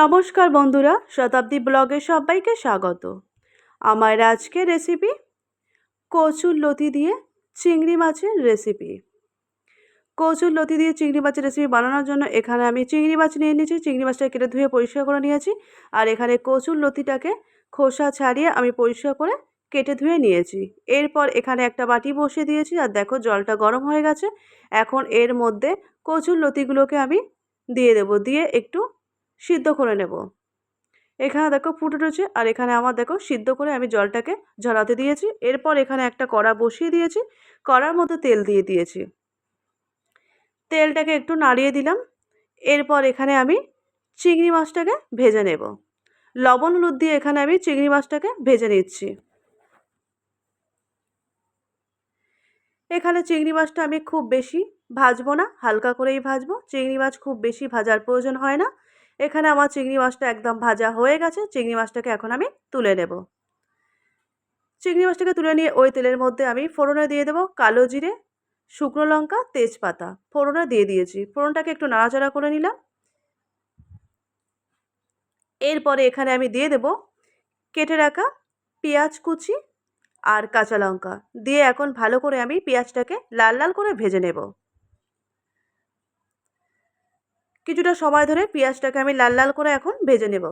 নমস্কার বন্ধুরা, শতাব্দী ব্লগে সবাইকে স্বাগত। আমার আজকের রেসিপি কচুর লতি দিয়ে চিংড়ি মাছের রেসিপি কচুর লতি দিয়ে চিংড়ি মাছের রেসিপি বানানোর জন্য এখানে আমি চিংড়ি মাছ নিয়ে নিয়েছি, চিংড়ি মাছটা কেটে ধুয়ে পরিষ্কার করে নিয়েছি। আর এখানে কচুর লতিটাকে খোসা ছাড়িয়ে আমি পরিষ্কার করে কেটে ধুয়ে নিয়েছি। এরপর এখানে একটা বাটি বসিয়ে দিয়েছি, আর দেখো জলটা গরম হয়ে গেছে। এখন এর মধ্যে কচুর লতিগুলোকে আমি দিয়ে দেবো, দিয়ে একটু সিদ্ধ করে নেব। এখানে দেখো ফুটে উঠেছে আর এখানে আমার দেখো সিদ্ধ করে আমি জলটাকে ঝরাতে দিয়েছি। এরপর এখানে একটা কড়া বসিয়ে দিয়েছি, কড়ার মধ্যে তেল দিয়ে দিয়েছি। তেলটাকে একটু নাড়িয়ে দিলাম। এরপর এখানে আমি চিংড়ি মাছটাকে ভেজে নেব। লবণ হলুদ দিয়ে এখানে আমি চিংড়ি মাছটাকে ভেজে নিচ্ছি। এখানে চিংড়ি মাছটা আমি খুব বেশি ভাজবো না, হালকা করেই ভাজবো। চিংড়ি মাছ খুব বেশি ভাজার প্রয়োজন হয় না। এখানে আমার চিংড়ি মাছটা একদম ভাজা হয়ে গেছে। চিংড়ি মাছটাকে এখন আমি তুলে নেব। চিংড়ি মাছটাকে তুলে নিয়ে ওই তেলের মধ্যে আমি ফোড়নে দিয়ে দেবো কালো জিরে, শুকনো লঙ্কা, তেজপাতা। ফোড়নে দিয়ে দিয়েছি। ফোড়নটাকে একটু নাড়াচাড়া করে নিলাম। এরপরে এখানে আমি দিয়ে দেব কেটে রাখা পেঁয়াজ কুচি আর কাঁচা লঙ্কা। দিয়ে এখন ভালো করে আমি পেঁয়াজটাকে লাল লাল করে ভেজে নেব। কিছুটা সময় ধরে পেঁয়াজটাকে আমি লাল লাল করে এখন ভেজে নেব।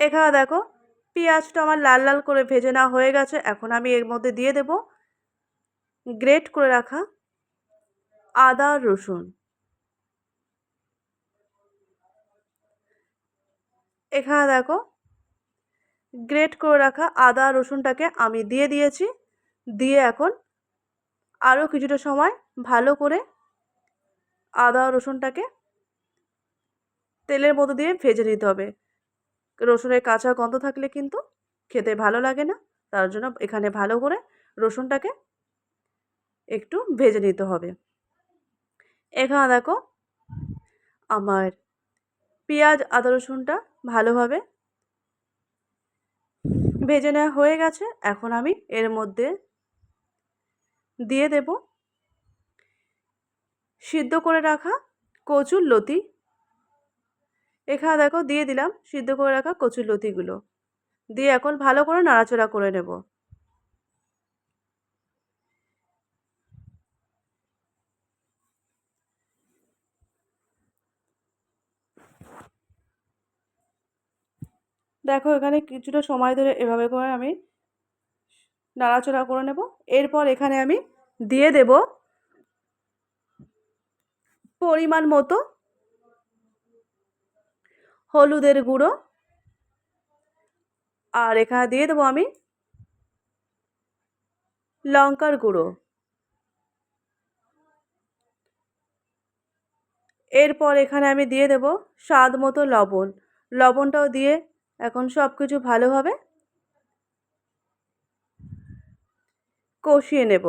এখানে দেখো, পেঁয়াজটা আমার লাল লাল করে ভেজে নেওয়া হয়ে গেছে। এখন আমি এর মধ্যে দিয়ে দেব গ্রেট করে রাখা আদা রসুন। এখানে দেখো গ্রেট করে রাখা আদা, রসুনটাকে আমি দিয়ে দিয়েছি। দিয়ে এখন আরও কিছুটা সময় ভালো করে আদা, রসুনটাকে তেলের মধ্যে দিয়ে ভেজে নিতে হবে। রসুনের কাঁচা গন্ধ থাকলে কিন্তু খেতে ভালো লাগে না। তার জন্য এখানে ভালো করে রসুনটাকে একটু ভেজে নিতে হবে। এখানে দেখো, আমার পেঁয়াজ, আদা, রসুনটা ভালোভাবে ভেজে নেওয়া হয়ে গেছে। এখন আমি এর মধ্যে দিয়ে দেব সিদ্ধ করে রাখা কচুর লতি। এখানে দেখো দিয়ে দিলাম সিদ্ধ করে রাখা কচুর লতিগুলো। দিয়ে এখন ভালো করে নাড়াচড়া করে নেব। দেখো এখানে কিছুটা সময় ধরে এভাবে করে আমি নাড়াচড়া করে নেব। এরপর এখানে আমি দিয়ে দেব পরিমাণ মতো হলুদের গুঁড়ো। আর এখানে দিয়ে দেবো আমি লঙ্কার গুঁড়ো। এরপর এখানে আমি দিয়ে দেব স্বাদ মতো লবণ। লবণটাও দিয়ে এখন সব কিছু ভালোভাবে কষিয়ে নেব।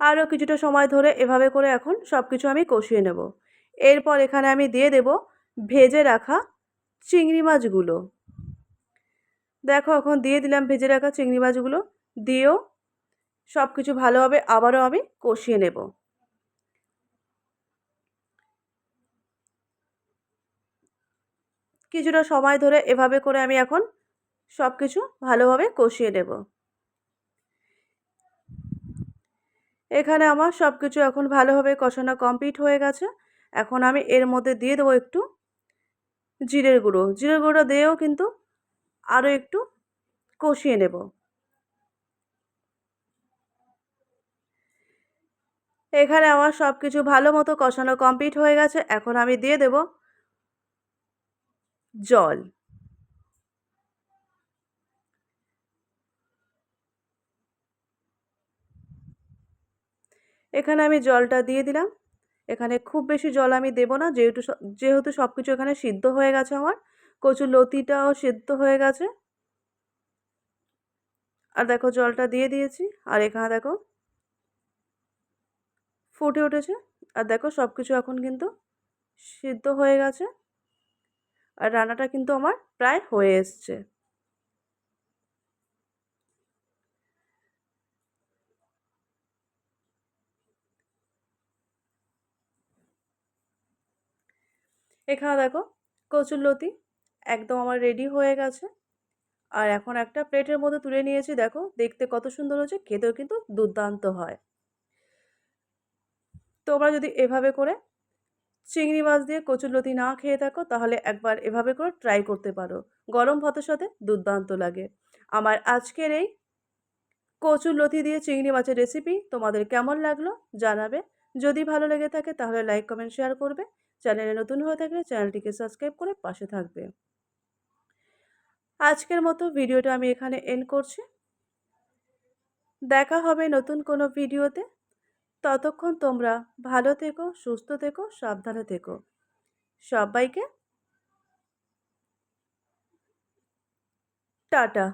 আরও কিছুটা সময় ধরে এভাবে করে এখন সব কিছু আমি কষিয়ে নেব। এরপর এখানে আমি দিয়ে দেব ভেজে রাখা চিংড়ি মাছগুলো। দেখো এখন দিয়ে দিলাম ভেজে রাখা চিংড়ি মাছগুলো। দিয়েও সব কিছু ভালোভাবে আবারও আমি কষিয়ে নেব। কিছুটা সময় ধরে এভাবে করে আমি এখন সব কিছু ভালোভাবে কষিয়ে নেব। এখানে আমার সব কিছু এখন ভালোভাবে কষানো কমপ্লিট হয়ে গেছে। এখন আমি এর মধ্যে দিয়ে দেবো একটু জিরের গুঁড়ো। জিরের গুঁড়ো দিয়েও কিন্তু আরও একটু কষিয়ে নেব। এখানে আমার সব কিছু ভালো মতো কষানো কমপ্লিট হয়ে গেছে। এখন আমি দিয়ে দেব জল। এখানে আমি জলটা দিয়ে দিলাম। এখানে খুব বেশি জল আমি দেবো না, যেহেতু যেহেতু সব কিছু এখানে সিদ্ধ হয়ে গেছে আমার কচু লতিটাও সিদ্ধ হয়ে গেছে। আর দেখো জলটা দিয়ে দিয়েছি, আর এখানে দেখো ফুটে উঠেছে। আর দেখো সব কিছু এখন কিন্তু সিদ্ধ হয়ে গেছে। আর রান্নাটা কিন্তু আমার প্রায় হয়ে এসছে। এখানে দেখো কচুরলতি একদম আমার রেডি হয়ে গেছে। আর এখন একটা প্লেটের মধ্যে তুলে নিয়েছি, দেখো দেখতে কত সুন্দর হচ্ছে খেতেও কিন্তু দুর্দান্ত হয়। তোমরা যদি এভাবে করে চিংড়ি মাছ দিয়ে কচুরলতি না খেয়ে থাকো, তাহলে একবার এভাবে করে ট্রাই করতে পারো। গরম ভাতের সাথে দুর্দান্ত লাগে। আমার আজকের এই কচুরলতি দিয়ে চিংড়ি মাছের রেসিপি তোমাদের কেমন লাগল জানাবে। যদি ভালো লেগে থাকে তাহলে লাইক কমেন্ট শেয়ার করবে। চ্যানেলে নতুন হয়ে থাকলে চ্যানেলটিকে সাবস্ক্রাইব করে পাশে থাকবে। আজকের মতো ভিডিওটা আমি এখানে এন্ড করছি। দেখা হবে নতুন কোনো ভিডিওতে ততক্ষণ তোমরা ভালো থেকো সুস্থ থেকো সাবধানে থেকো। সবাইকে টাটা।